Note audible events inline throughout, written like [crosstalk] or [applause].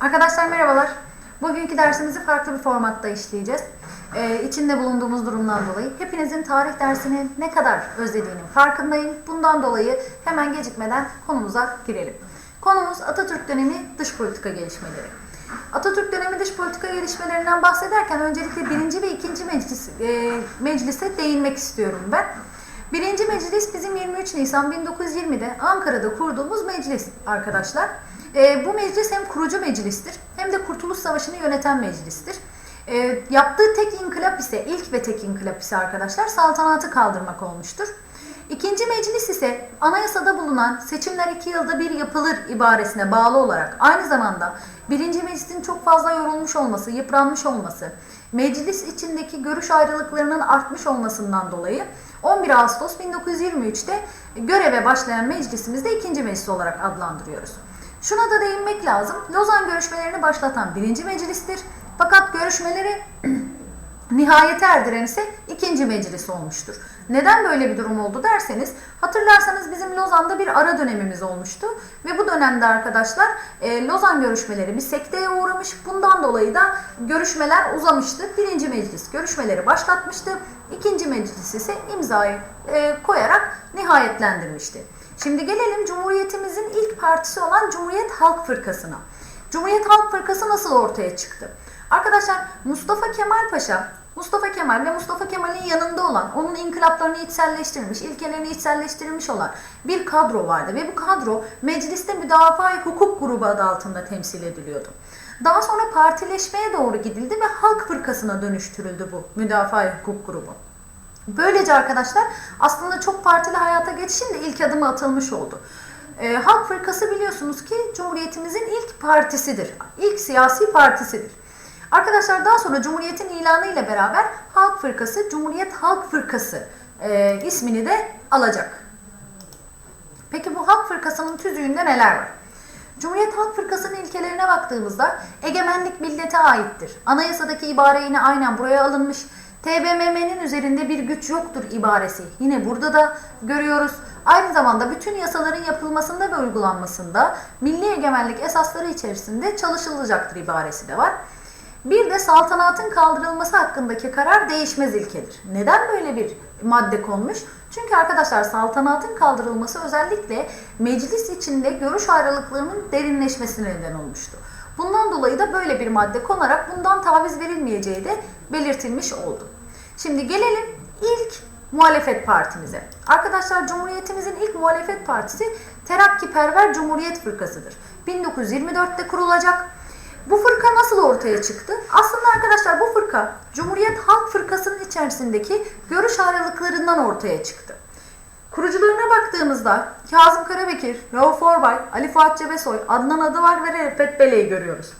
Arkadaşlar merhabalar. Bugünkü dersimizi farklı bir formatta işleyeceğiz. Ee, içinde bulunduğumuz durumdan dolayı hepinizin tarih dersini ne kadar özlediğinin farkındayım. Bundan dolayı hemen gecikmeden konumuza girelim. Konumuz Atatürk dönemi dış politika gelişmeleri. Atatürk dönemi dış politika gelişmelerinden bahsederken öncelikle birinci ve ikinci meclis, e, meclise değinmek istiyorum ben. Birinci meclis bizim 23 Nisan 1920'de Ankara'da kurduğumuz meclis arkadaşlar. E, bu meclis hem kurucu meclistir hem de Kurtuluş Savaşı'nı yöneten meclistir. E, yaptığı tek inkılap ise ilk ve tek inkılap ise arkadaşlar saltanatı kaldırmak olmuştur. İkinci meclis ise anayasada bulunan seçimler iki yılda bir yapılır ibaresine bağlı olarak aynı zamanda birinci meclisin çok fazla yorulmuş olması, yıpranmış olması, meclis içindeki görüş ayrılıklarının artmış olmasından dolayı 11 Ağustos 1923'te göreve başlayan meclisimizde ikinci meclis olarak adlandırıyoruz. Şuna da değinmek lazım. Lozan görüşmelerini başlatan birinci meclistir. Fakat görüşmeleri [clears throat] nihayete erdiren ise ikinci meclis olmuştur. Neden böyle bir durum oldu derseniz hatırlarsanız bizim Lozan'da bir ara dönemimiz olmuştu ve bu dönemde arkadaşlar e, Lozan görüşmeleri bir sekteye uğramış. Bundan dolayı da görüşmeler uzamıştı. Birinci meclis görüşmeleri başlatmıştı. İkinci meclis ise imzayı e, koyarak nihayetlendirmişti. Şimdi gelelim Cumhuriyetimizin ilk partisi olan Cumhuriyet Halk Fırkası'na. Cumhuriyet Halk Fırkası nasıl ortaya çıktı? Arkadaşlar Mustafa Kemal Paşa, Mustafa Kemal ve Mustafa Kemal'in yanında olan, onun inkılaplarını içselleştirmiş, ilkelerini içselleştirmiş olan bir kadro vardı ve bu kadro mecliste müdafaa hukuk grubu adı altında temsil ediliyordu. Daha sonra partileşmeye doğru gidildi ve halk fırkasına dönüştürüldü bu müdafaa hukuk grubu. Böylece arkadaşlar aslında çok partili hayata geçişin de ilk adımı atılmış oldu. E, Halk Fırkası biliyorsunuz ki Cumhuriyetimizin ilk partisidir. İlk siyasi partisidir. Arkadaşlar daha sonra Cumhuriyet'in ilanı ile beraber Halk Fırkası, Cumhuriyet Halk Fırkası e, ismini de alacak. Peki bu Halk Fırkası'nın tüzüğünde neler var? Cumhuriyet Halk Fırkası'nın ilkelerine baktığımızda egemenlik millete aittir. Anayasadaki ibare yine aynen buraya alınmış. TBMM'nin üzerinde bir güç yoktur ibaresi. Yine burada da görüyoruz. Aynı zamanda bütün yasaların yapılmasında ve uygulanmasında milli egemenlik esasları içerisinde çalışılacaktır ibaresi de var. Bir de saltanatın kaldırılması hakkındaki karar değişmez ilkedir. Neden böyle bir madde konmuş? Çünkü arkadaşlar saltanatın kaldırılması özellikle meclis içinde görüş ayrılıklarının derinleşmesine neden olmuştu. Bundan dolayı da böyle bir madde konarak bundan taviz verilmeyeceği de belirtilmiş oldu. Şimdi gelelim ilk muhalefet partimize. Arkadaşlar Cumhuriyetimizin ilk muhalefet partisi Terakkiperver Cumhuriyet Fırkası'dır. 1924'te kurulacak. Bu fırka nasıl ortaya çıktı? Aslında arkadaşlar bu fırka Cumhuriyet Halk Fırkası'nın içerisindeki görüş ayrılıklarından ortaya çıktı. Kurucularına baktığımızda Kazım Karabekir, Rauf Orbay, Ali Fuat Cebesoy, Adnan Adıvar ve Refet Bele'yi görüyoruz.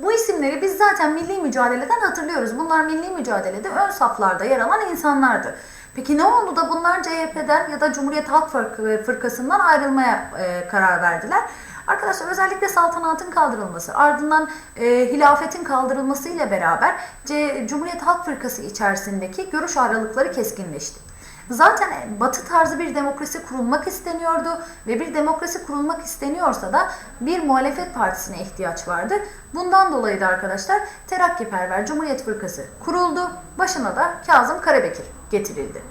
Bu isimleri biz zaten milli mücadeleden hatırlıyoruz. Bunlar milli mücadelede ön saflarda yer alan insanlardı. Peki ne oldu da bunlar CHP'den ya da Cumhuriyet Halk Fırkası'ndan ayrılmaya e, karar verdiler? Arkadaşlar özellikle saltanatın kaldırılması, ardından e, hilafetin kaldırılması ile beraber C, Cumhuriyet Halk Fırkası içerisindeki görüş aralıkları keskinleşti. Zaten batı tarzı bir demokrasi kurulmak isteniyordu ve bir demokrasi kurulmak isteniyorsa da bir muhalefet partisine ihtiyaç vardı. Bundan dolayı da arkadaşlar Terakkiperver Cumhuriyet Fırkası kuruldu. Başına da Kazım Karabekir getirildi.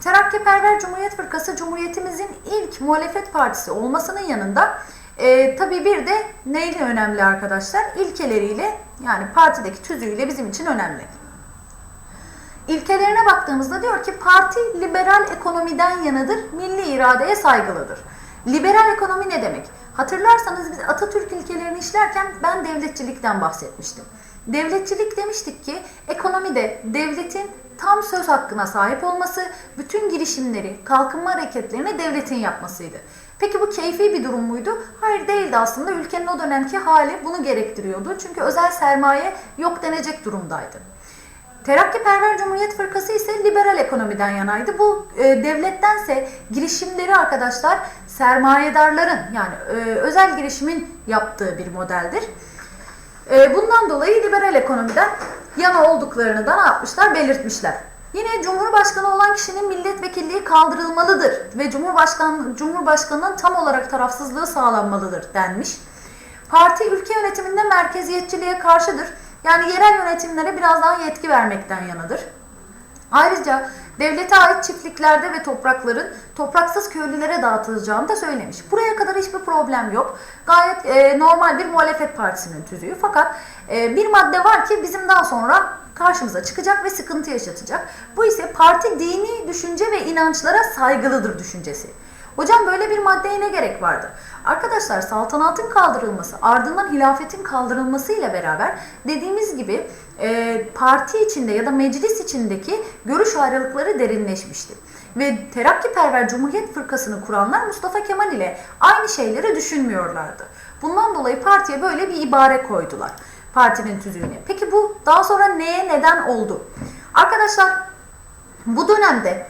Terakkiperver Cumhuriyet Fırkası Cumhuriyetimizin ilk muhalefet partisi olmasının yanında e, tabii bir de neyle önemli arkadaşlar? İlkeleriyle yani partideki tüzüğüyle bizim için önemli. İlkelerine baktığımızda diyor ki parti liberal ekonomiden yanıdır, milli iradeye saygılıdır. Liberal ekonomi ne demek? Hatırlarsanız biz Atatürk ilkelerini işlerken ben devletçilikten bahsetmiştim. Devletçilik demiştik ki ekonomide devletin tam söz hakkına sahip olması, bütün girişimleri, kalkınma hareketlerini devletin yapmasıydı. Peki bu keyfi bir durum muydu? Hayır değildi aslında. Ülkenin o dönemki hali bunu gerektiriyordu. Çünkü özel sermaye yok denecek durumdaydı. Terakkiperver Cumhuriyet Fırkası ise liberal ekonomiden yanaydı. Bu e, devlettense girişimleri arkadaşlar sermayedarların yani e, özel girişimin yaptığı bir modeldir. E, bundan dolayı liberal ekonomiden yana olduklarını da ne yapmışlar? Belirtmişler. Yine Cumhurbaşkanı olan kişinin milletvekilliği kaldırılmalıdır ve Cumhurbaşkan, Cumhurbaşkanının tam olarak tarafsızlığı sağlanmalıdır denmiş. Parti ülke yönetiminde merkeziyetçiliğe karşıdır. Yani yerel yönetimlere biraz daha yetki vermekten yanadır. Ayrıca devlete ait çiftliklerde ve toprakların topraksız köylülere dağıtılacağını da söylemiş. Buraya kadar hiçbir problem yok. Gayet e, normal bir muhalefet partisinin tüzüğü. Fakat e, bir madde var ki bizim daha sonra karşımıza çıkacak ve sıkıntı yaşatacak. Bu ise parti dini düşünce ve inançlara saygılıdır düşüncesi. Hocam böyle bir maddeye ne gerek vardı? Arkadaşlar saltanatın kaldırılması ardından hilafetin kaldırılması ile beraber dediğimiz gibi e, parti içinde ya da meclis içindeki görüş ayrılıkları derinleşmişti. Ve terakkiperver Cumhuriyet Fırkası'nı kuranlar Mustafa Kemal ile aynı şeyleri düşünmüyorlardı. Bundan dolayı partiye böyle bir ibare koydular partinin tüzüğüne. Peki bu daha sonra neye neden oldu? Arkadaşlar bu dönemde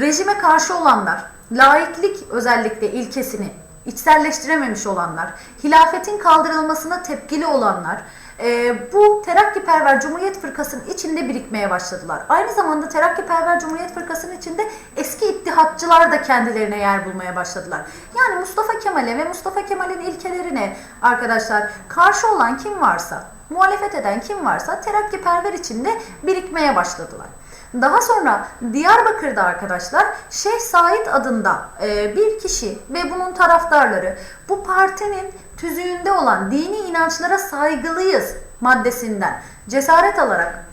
rejime karşı olanlar, laiklik özellikle ilkesini içselleştirememiş olanlar, hilafetin kaldırılmasına tepkili olanlar, e, bu terakkiperver Cumhuriyet Fırkası'nın içinde birikmeye başladılar. Aynı zamanda terakkiperver Cumhuriyet Fırkası'nın içinde eski ittihatçılar da kendilerine yer bulmaya başladılar. Yani Mustafa Kemal'e ve Mustafa Kemal'in ilkelerine arkadaşlar karşı olan kim varsa, muhalefet eden kim varsa terakkiperver içinde birikmeye başladılar. Daha sonra Diyarbakır'da arkadaşlar Şeyh Said adında e, bir kişi ve bunun taraftarları bu partinin tüzüğünde olan dini inançlara saygılıyız maddesinden cesaret alarak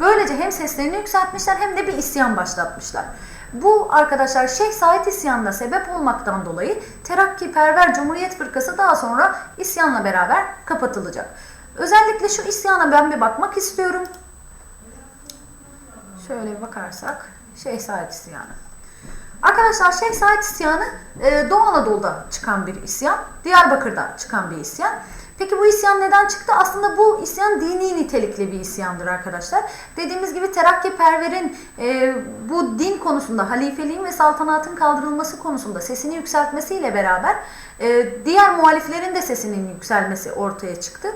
böylece hem seslerini yükseltmişler hem de bir isyan başlatmışlar. Bu arkadaşlar Şeyh Said isyanına sebep olmaktan dolayı Terakkiperver Cumhuriyet Fırkası daha sonra isyanla beraber kapatılacak. Özellikle şu isyana ben bir bakmak istiyorum. Şöyle bir bakarsak Şeyh Said isyanı. Arkadaşlar Şeyh Said isyanı e, Doğu Anadolu'da çıkan bir isyan. Diyarbakır'da çıkan bir isyan. Peki bu isyan neden çıktı? Aslında bu isyan dini nitelikli bir isyandır arkadaşlar. Dediğimiz gibi terakkiperverin e, bu din konusunda, halifeliğin ve saltanatın kaldırılması konusunda sesini yükseltmesiyle beraber e, diğer muhaliflerin de sesinin yükselmesi ortaya çıktı.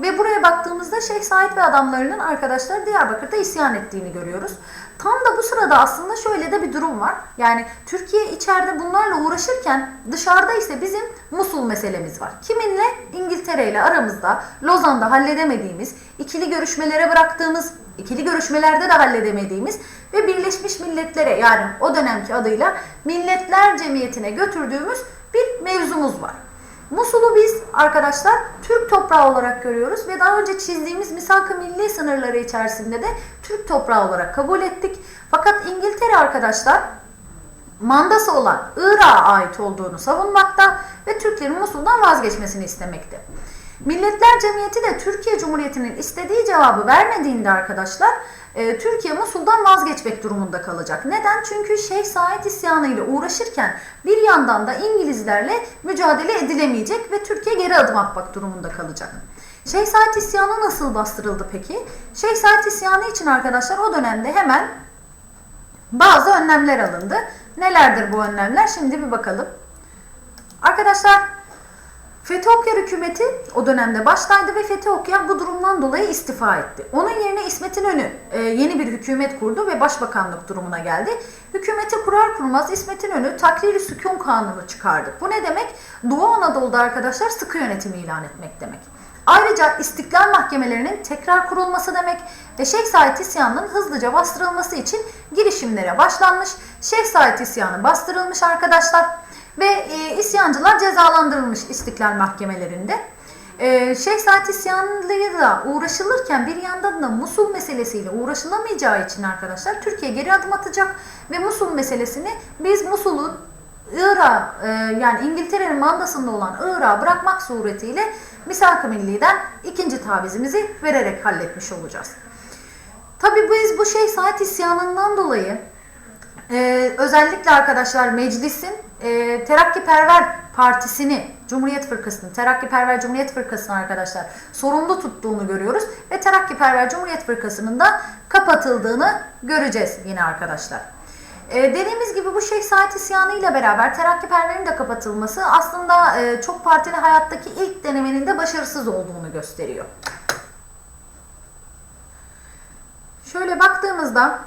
Ve buraya baktığımızda Şeyh Said ve adamlarının arkadaşlar Diyarbakır'da isyan ettiğini görüyoruz. Tam da bu sırada aslında şöyle de bir durum var. Yani Türkiye içeride bunlarla uğraşırken dışarıda ise bizim Musul meselemiz var. Kiminle? İngiltere ile aramızda Lozan'da halledemediğimiz, ikili görüşmelere bıraktığımız, ikili görüşmelerde de halledemediğimiz ve Birleşmiş Milletler'e yani o dönemki adıyla Milletler Cemiyeti'ne götürdüğümüz bir mevzumuz var. Musul'u biz arkadaşlar Türk toprağı olarak görüyoruz ve daha önce çizdiğimiz misak-ı milli sınırları içerisinde de Türk toprağı olarak kabul ettik. Fakat İngiltere arkadaşlar mandası olan Irak'a ait olduğunu savunmakta ve Türklerin Musul'dan vazgeçmesini istemekte. Milletler Cemiyeti de Türkiye Cumhuriyeti'nin istediği cevabı vermediğinde arkadaşlar e, Türkiye Musul'dan vazgeçmek durumunda kalacak. Neden? Çünkü Şeyh Said isyanı ile uğraşırken bir yandan da İngilizlerle mücadele edilemeyecek ve Türkiye geri adım atmak durumunda kalacak. Şeyh Said isyanı nasıl bastırıldı peki? Şeyh Said isyanı için arkadaşlar o dönemde hemen bazı önlemler alındı. Nelerdir bu önlemler? Şimdi bir bakalım. Arkadaşlar Fethi hükümeti o dönemde başlaydı ve Fethi bu durumdan dolayı istifa etti. Onun yerine İsmet İnönü e, yeni bir hükümet kurdu ve başbakanlık durumuna geldi. Hükümeti kurar kurmaz İsmet İnönü takrir sükun kanunu çıkardı. Bu ne demek? Doğu Anadolu'da arkadaşlar sıkı yönetimi ilan etmek demek. Ayrıca istiklal mahkemelerinin tekrar kurulması demek ve Şeyh Said isyanının hızlıca bastırılması için girişimlere başlanmış. Şeyh Said isyanı bastırılmış arkadaşlar ve e, isyancılar cezalandırılmış istiklal mahkemelerinde. E, Şeyh Said isyanıyla uğraşılırken bir yandan da Musul meselesiyle uğraşılamayacağı için arkadaşlar Türkiye geri adım atacak ve Musul meselesini biz Musul'un Irak e, yani İngiltere'nin mandasında olan Irak'a bırakmak suretiyle Misak-ı Milli'den ikinci tavizimizi vererek halletmiş olacağız. Tabi biz bu Şeyh Said isyanından dolayı ee, özellikle arkadaşlar meclisin e, Terakkiperver Partisi'ni, Cumhuriyet Fırkası'nı, Terakkiperver Cumhuriyet Fırkası'nı arkadaşlar sorumlu tuttuğunu görüyoruz. Ve Terakkiperver Cumhuriyet Fırkası'nın da kapatıldığını göreceğiz yine arkadaşlar. Ee, dediğimiz gibi bu Şeyh Said isyanı ile beraber Terakkiperver'in de kapatılması aslında e, çok partili hayattaki ilk denemenin de başarısız olduğunu gösteriyor. Şöyle baktığımızda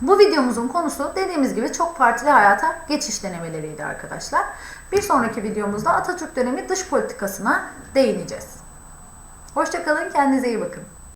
Bu videomuzun konusu dediğimiz gibi çok partili hayata geçiş denemeleriydi arkadaşlar. Bir sonraki videomuzda Atatürk dönemi dış politikasına değineceğiz. Hoşçakalın, kendinize iyi bakın.